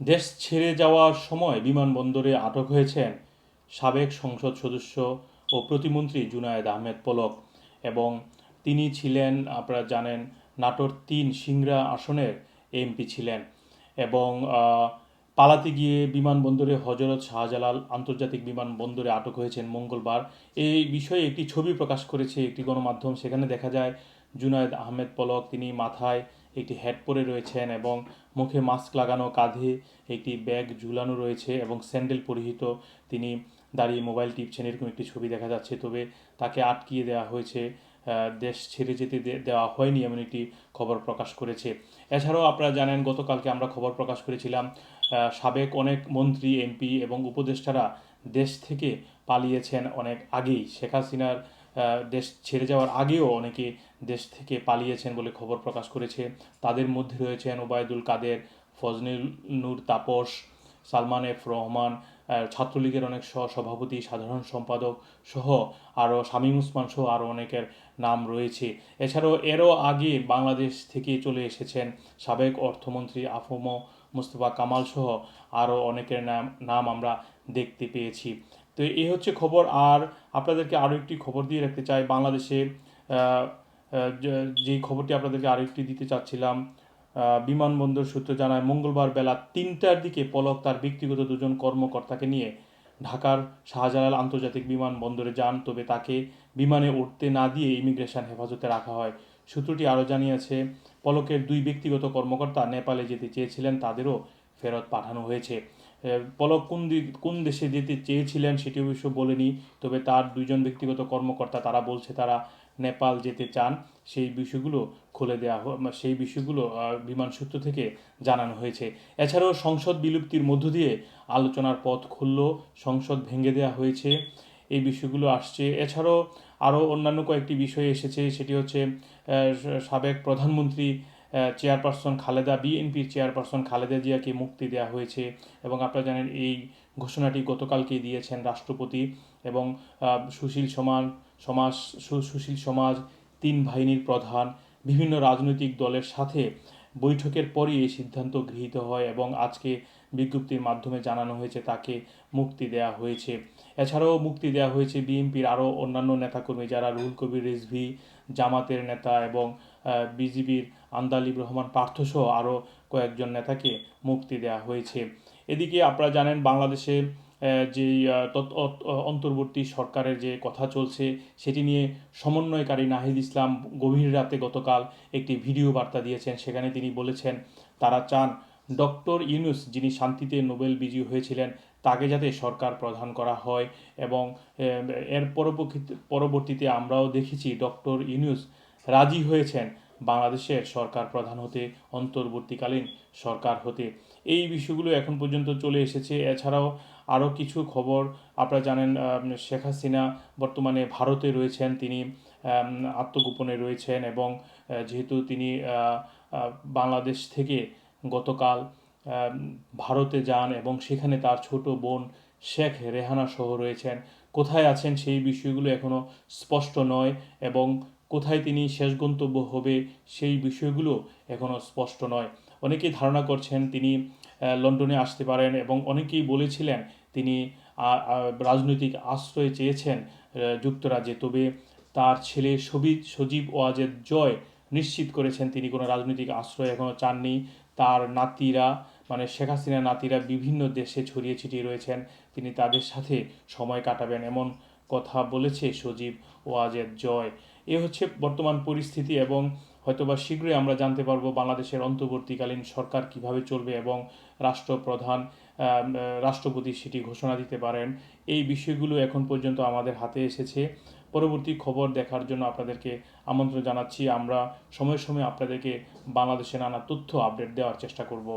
দেশ ছেড়ে যাওয়ার সময় বিমানবন্দরে আটক হয়েছেন সাবেক সংসদ সদস্য ও প্রতিমন্ত্রী জুনায়েদ আহমেদ পলক এবং তিনি ছিলেন, আপনারা জানেন, নাটোর তিন সিংড়া আসনের এমপি ছিলেন এবং পালাতে গিয়ে বিমানবন্দরে হজরত শাহজালাল আন্তর্জাতিক বিমানবন্দরে আটক হয়েছেন মঙ্গলবার। এই বিষয়ে একটি ছবি প্রকাশ করেছে একটি গণমাধ্যম। সেখানে দেখা যায়, জুনায়েদ আহমেদ পলক তিনি মাথায় একটি হ্যাট পরে রয়েছেন এবং মুখে মাস্ক লাগানো, কাঁধে একটি ব্যাগ ঝুলানো রয়েছে এবং স্যান্ডেল পরিহিত। তিনি দাঁড়িয়ে মোবাইল টিপছেন, এরকম একটি ছবি দেখা যাচ্ছে। তবে তাকে আটকিয়ে দেওয়া হয়েছে দেশ ছেড়ে যেতে দেওয়া হয়নি এমন একটি খবর প্রকাশ করেছে। এছাড়াও আপনারা জানেন, গতকালকে আমরা খবর প্রকাশ করেছিলাম সাবেক অনেক মন্ত্রী, এমপি এবং উপদেষ্টারা দেশ থেকে পালিয়েছেন অনেক আগেই। শেখ হাসিনার দেশ ছেড়ে যাওয়ার আগেও অনেকে দেশ থেকে পালিয়েছেন বলে খবর প্রকাশ করেছে। তাদের মধ্যে রয়েছেন ওবায়দুল কাদের ফজনুল নূর তাপস, সালমান এফ রহমান ছাত্রলীগের অনেক সভাপতি সাধারণ সম্পাদক সহ আরও শামীম উসমান সহ আরও অনেকের নাম রয়েছে। এছাড়াও এরও আগে বাংলাদেশ থেকে চলে এসেছেন সাবেক অর্থমন্ত্রী আফম মুস্তফা কামাল সহ আরও অনেকের নাম নাম আমরা দেখতে পেয়েছি। তো এই হচ্ছে খবর। আর আপনাদেরকে আরও একটি খবর দিয়ে রাখতে চাই। বাংলাদেশে যে- খবরটি আপনাদেরকে আরও একটি দিতে চাচ্ছিলাম বিমানবন্দর সূত্র জানায়, মঙ্গলবার বেলা তিনটার দিকে পলক তার ব্যক্তিগত দুজন কর্মকর্তাকে নিয়ে ঢাকার শাহজালাল আন্তর্জাতিক বিমানবন্দরে যান। তবে তাকে বিমানে উঠতে না দিয়ে ইমিগ্রেশন হেফাজতে রাখা হয়। সূত্রটি আরও জানিয়েছে, পলকের দুই ব্যক্তিগত কর্মকর্তা নেপালে যেতে চেয়েছিলেন, তাদেরও ফেরত পাঠানো হয়েছে। পলক কোন কোন দেশে যেতে চেয়েছিলেন সেটি অবশ্য বলেনি, তবে তার দুইজন ব্যক্তিগত কর্মকর্তা তারা বলছে তারা নেপাল যেতে চান। সেই বিষয়গুলো খুলে দেওয়া সেই বিষয়গুলো বিমান সূত্র থেকে জানানো হয়েছে। এছাড়াও সংসদ বিলুপ্তির মধ্য দিয়ে আলোচনার পথ খুলল, সংসদ ভেঙে দেওয়া হয়েছে, এই বিষয়গুলো আসছে। এছাড়াও আরও অন্যান্য কয়েকটি বিষয় এসেছে, সেটি হচ্ছে সাবেক প্রধানমন্ত্রী চেয়ারপারসন খালেদা, বিএনপির চেয়ারপারসন খালেদা জিয়াকে মুক্তি দেওয়া হয়েছে এবং আপনারা জানেন এই ঘোষণাটি গতকালকেই দিয়েছেন রাষ্ট্রপতি এবং সুশীল সমান সমাজ সুশীল সমাজ, তিন বাহিনীর প্রধান, বিভিন্ন রাজনৈতিক দলের সাথে বৈঠকের পরই এই সিদ্ধান্ত গৃহীত হয় এবং আজকে বিজ্ঞপ্তির মাধ্যমে জানানো হয়েছে তাকে মুক্তি দেওয়া হয়েছে। এছাড়াও মুক্তি দেওয়া হয়েছে বিএনপির আরও অন্যান্য নেতাকর্মী যারা রুহুল কবির রিজভি, জামাতের নেতা এবং বিজিবির আন্দালিব রহমান পার্থসহ আরও কয়েকজন নেতাকে মুক্তি দেওয়া হয়েছে। এদিকে আপনারা জানেন, বাংলাদেশে যে অন্তর্বর্তী সরকারের যে কথা চলছে, সেটি নিয়ে সমন্বয়কারী নাহিদ ইসলাম গভীর রাতে গতকাল একটি ভিডিও বার্তা দিয়েছেন। সেখানে তিনি বলেছেন, তারা চান ডক্টর ইউনুস, যিনি শান্তিতে নোবেল বিজয়ী হয়েছিলেন, তাকে যাতে সরকার প্রধান করা হয় এবং এর পরবর্তীতে আমরাও দেখেছি ডক্টর ইউনুস রাজি হয়েছেন। বাংলাদেশের সরকার প্রধান হতে, অন্তর্বর্তীকালীন সরকার হতে। এই বিষয়গুলো এখন পর্যন্ত চলে এসেছে। এছাড়াও আরও কিছু খবর আপনারা জানেন শেখ হাসিনা বর্তমানে ভারতে রয়েছেন, তিনি আত্মগোপনে রয়েছেন এবং যেহেতু তিনি বাংলাদেশ থেকে গতকাল ভারতে যান এবং সেখানে তার ছোট বোন শেখ রেহানা সহ রয়েছেন। কোথায় আছেন সেই বিষয়গুলো এখনও স্পষ্ট নয় এবং কোথায় তিনি শেষ গন্তব্য হবে সেই বিষয়গুলো এখনও স্পষ্ট নয়। অনেকেই ধারণা করছেন তিনি লন্ডনে আসতে পারেন এবং অনেকেই বলেছিলেন তিনি রাজনৈতিক আশ্রয় চেয়েছেন যুক্তরাজ্যে। তবে তার ছেলে সবিজ সজীব ওয়াজেদ জয় নিশ্চিত করেছেন তিনি কোনো রাজনৈতিক আশ্রয় এখনও চাননি। তার নাতিরা মানে শেখ হাসিনা নাতিরা বিভিন্ন দেশে ছড়িয়ে ছিটিয়ে রয়েছেন। তিনি তাদের সাথে সময় কাটাবেন। এমন কথা বলেছে সজীব ওয়াজেদ জয়। এ হচ্ছে বর্তমান পরিস্থিতি এবং হয়তোবা শীঘ্রই আমরা জানতে পারব বাংলাদেশের অন্তর্বর্তীকালীন সরকার কীভাবে চলবে এবং রাষ্ট্রপ্রধান রাষ্ট্রপতি সেটি ঘোষণা দিতে পারেন। এই বিষয়গুলো এখন পর্যন্ত আমাদের হাতে এসেছে। পরবর্তী খবর দেখার জন্য আপনাদেরকে আমন্ত্রণ জানাচ্ছি। আমরা সময়ে সময়ে আপনাদেরকে বাংলাদেশে নানা তথ্য আপডেট দেওয়ার চেষ্টা করব।